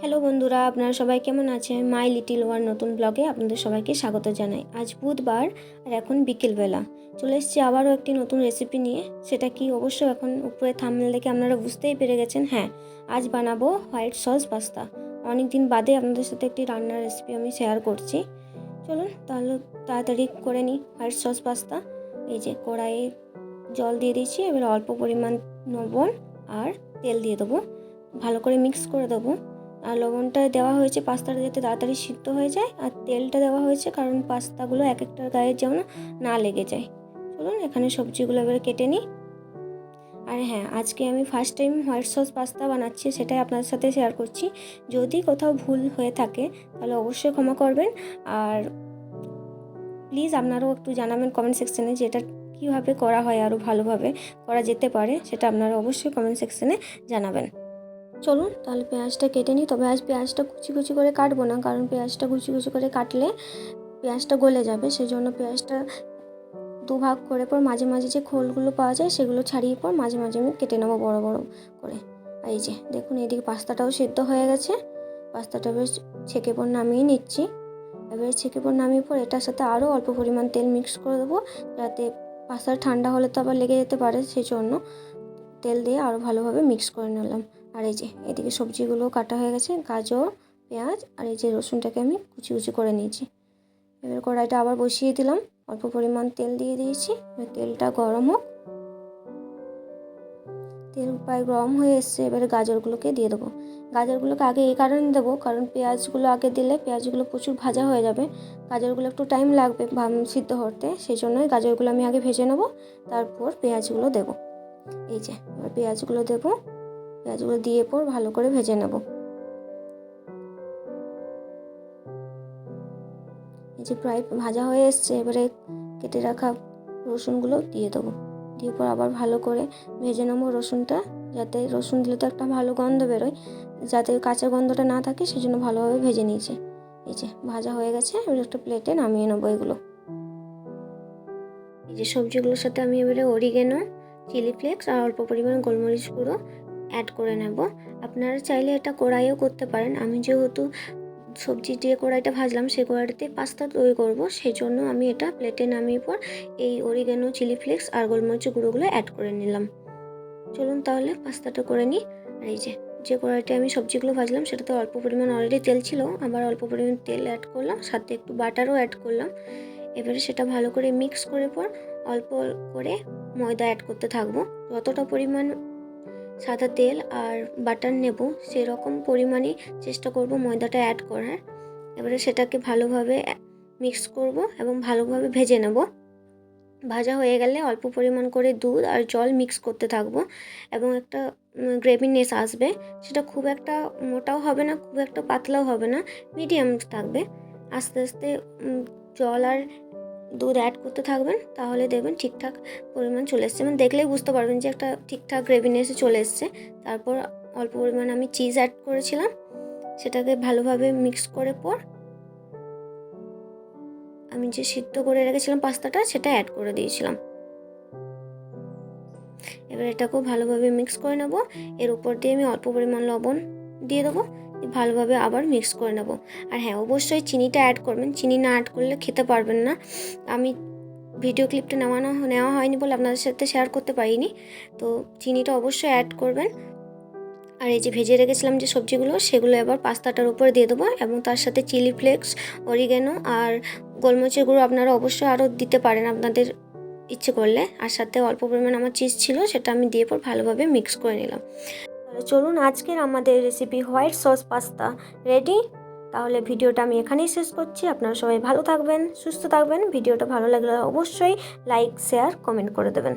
Hello বন্ধুরা, আপনারা সবাই কেমন আছেন? মাই লিটিল ওয়ার নতুন ব্লগে আপনাদের সবাইকে স্বাগত জানাই। আজ বুধবার আর এখন বিকেলবেলা। চলে এসেছি আবারও একটি নতুন রেসিপি নিয়ে। সেটা কি অবশ্য এখন উপরে থামনেল দেখে আপনারা বুঝতেই পেরে গেছেন। হ্যাঁ আজ বানাবো হোয়াইট সস পাস্তা অনেক দিন বাদে আপনাদের সাথে একটি রান্নার রেসিপি আমি শেয়ার করছি। চলুন তাহলে তাড়াতাড়ি করে নিই হোয়াইট সস পাস্তা এই যে কড়াইয়ে জল দিয়ে দিয়েছি, এবার অল্প পরিমাণ লবণ আর তেল দিয়ে দেবো। ভালো করে মিক্স করে দেবো। আর লবণটা দেওয়া হয়েছে, পাস্তাটা যাতে তাড়াতাড়ি সিদ্ধ হয়ে যায়, আর তেলটা দেওয়া হয়েছে কারণ পাস্তাগুলো এক একটার গায়ে যেন না লেগে যায়। চলুন এখানে সবজিগুলো এবারে কেটে নিই। আর হ্যাঁ আজকে আমি first time white sauce pasta বানাচ্ছি, সেটাই আপনাদের সাথে শেয়ার করছি। যদি কোথাও ভুল হয়ে থাকে, তাহলে অবশ্যই ক্ষমা করবেন। আর প্লিজ আপনারাও একটু জানাবেন কমেন্ট সেকশানে যে এটা কীভাবে করা হয় আরও ভালোভাবে করা যেতে পারে, সেটা আপনারা অবশ্যই কমেন্ট সেকশনে জানাবেন। চলুন, তাহলে পেঁয়াজটা কেটে নিই। তবে আজ পেঁয়াজটা কুচি কুচি করে কাটবো না, কারণ পেঁয়াজটা কুচি কুচি করে কাটলে পেঁয়াজটা গলে যাবে। সেই জন্য পেঁয়াজটা দুভাগ করে পর মাঝে মাঝে যে খোলগুলো পাওয়া যায়, সেগুলো ছাড়িয়ে পর মাঝে মাঝে আমি কেটে নেব বড় বড় করে। এই যে, দেখুন, এদিকে পাস্তাটাও সেদ্ধ হয়ে গেছে। পাস্তাটা বেশ ছেঁকে পর নামিয়ে নিচ্ছি। এবার ছেঁকে পর নামিয়ে পর এটার সাথে আরও অল্প পরিমাণ তেল মিক্স করে দেবো, যাতে পাস্তা ঠান্ডা হলে তো আবার লেগে যেতে পারে। সেই জন্য তেল দিয়ে আরও ভালোভাবে মিক্স করে নিলাম। আর এই যে, এদিকে সবজিগুলো কাটা হয়ে গেছে, গাজর, পেঁয়াজ আর এই যে রসুনটাকে আমি কুচি কুচি করে নিয়েছি। এবার কড়াইটা আবার বসিয়ে দিলাম, অল্প পরিমাণ তেল দিয়ে দিয়েছি তেলটা গরম হোক। তেল প্রায় গরম হয়ে এসছে, এবারে গাজরগুলোকে দিয়ে দেবো। গাজরগুলোকে আগে এই কারণে দেবো, কারণ পেঁয়াজগুলো আগে দিলে পেঁয়াজগুলো প্রচুর ভাজা হয়ে যাবে। গাজরগুলো একটু টাইম লাগবে সিদ্ধ করতে সেই জন্যই গাজরগুলো আমি আগে ভেজে নেব, তারপর পেঁয়াজগুলো দেবো। এই যে, এবার পেঁয়াজগুলো দেবো। পেঁয়াজগুলো দিয়ে পর ভালো করে ভেজে নেব। এই যে প্রায় ভাজা হয়ে এসছে, এবারে কেটে রাখা রসুনগুলো দিয়ে দেবো। দিয়ে পর আবার ভালো করে ভেজে নেব রসুনটা, যাতে রসুন দিলে তো একটা ভালো গন্ধ বেরোয়। যাতে কাঁচা গন্ধটা না থাকে সেই জন্য ভালোভাবে ভেজে নিয়েছে। এই যে ভাজা হয়ে গেছে, এবার একটা প্লেটে নামিয়ে নেব এগুলো। এই যে সবজিগুলোর সাথে আমি এবারে অরিগেনো, চিলি ফ্লেক্স আর অল্প পরিমাণ গোলমরিচ গুঁড়ো অ্যাড করে নেব। আপনারা চাইলে এটা কড়াইও করতে পারেন। আমি যেহেতু সবজি যে কড়াইটা ভাজলাম সেই কড়াইটাতে পাস্তা তৈরি করব। সেই জন্য আমি এটা প্লেটে নামিয়ে পর এই অরিগানো চিলি ফ্লেক্স আর গোলমরিচ গুঁড়োগুলো অ্যাড করে নিলাম। চলুন তাহলে পাস্তাটা করে নিই। আর এই যে যে কড়াইতে আমি সবজিগুলো ভাজলাম, সেটাতে অল্প পরিমাণ অলরেডি তেল ছিল। আবার অল্প পরিমাণ তেল অ্যাড করলাম, সাথে একটু বাটারও অ্যাড করলাম। এবারে সেটা ভালো করে মিক্স করে পর অল্প করে ময়দা অ্যাড করতে থাকব। যতটা পরিমাণ সাদা তেল আর বাটার নেব, সেরকম পরিমাণে চেষ্টা করব ময়দাটা অ্যাড করার। এবারে সেটাকে ভালোভাবে মিক্স করব এবং ভালোভাবে ভেজে নেব। ভাজা হয়ে গেলে অল্প পরিমাণ করে দুধ আর জল মিক্স করতে থাকব এবং একটা গ্রেভিনেস আসবে। সেটা খুব একটা মোটাও হবে না, খুব একটা পাতলাও হবে না মিডিয়াম থাকবে। আস্তে আস্তে জল আর দুধ অ্যাড করতে থাকবেন, তাহলে দেখবেন ঠিকঠাক পরিমাণ চলে এসছে। মানে দেখলেই বুঝতে পারবেন যে একটা ঠিকঠাক গ্রেভিনেসে চলে এসছে। তারপর অল্প পরিমাণ আমি চিজ অ্যাড করেছিলাম, সেটাকে ভালোভাবে মিক্স করে পর আমি যে সিদ্ধ করে রেখেছিলাম পাস্তাটা, সেটা অ্যাড করে দিয়েছিলাম। এবার এটাকেও ভালোভাবে মিক্স করে নেব। এর উপর দিয়ে আমি অল্প পরিমাণ লবণ দিয়ে দেবো। ভালোভাবে আবার মিক্স করে নেব। আর হ্যাঁ অবশ্যই চিনিটা অ্যাড করবেন। চিনি না অ্যাড করলে খেতে পারবেন না। আমি ভিডিও ক্লিপটা নেওয়ানো, নেওয়া হয়নি বলে আপনাদের সাথে শেয়ার করতে পারিনি। তো চিনিটা অবশ্যই অ্যাড করবেন। আর এই যে ভেজে রেখেছিলাম যে সবজিগুলো, সেগুলো এবার পাস্তাটার উপরে দিয়ে দেবো। এবং তার সাথে চিলি ফ্লেক্স অরিগেনো আর গোলমরিচের গুঁড়ো আপনারা অবশ্যই আরও দিতে পারেন আপনাদের ইচ্ছে করলে। আর সাথে অল্প পরিমাণ আমার চিজ ছিল, সেটা আমি দিয়ে পর ভালোভাবে মিক্স করে নিলাম। চলুন আজকের আমাদের recipe white sauce pasta. Ready তাহলে ভিডিওটা আমি এখানেই শেষ করছি। আপনারা সবাই ভালো থাকবেন, সুস্থ থাকবেন। ভিডিওটা ভালো লাগলে অবশ্যই লাইক শেয়ার কমেন্ট করে দেবেন।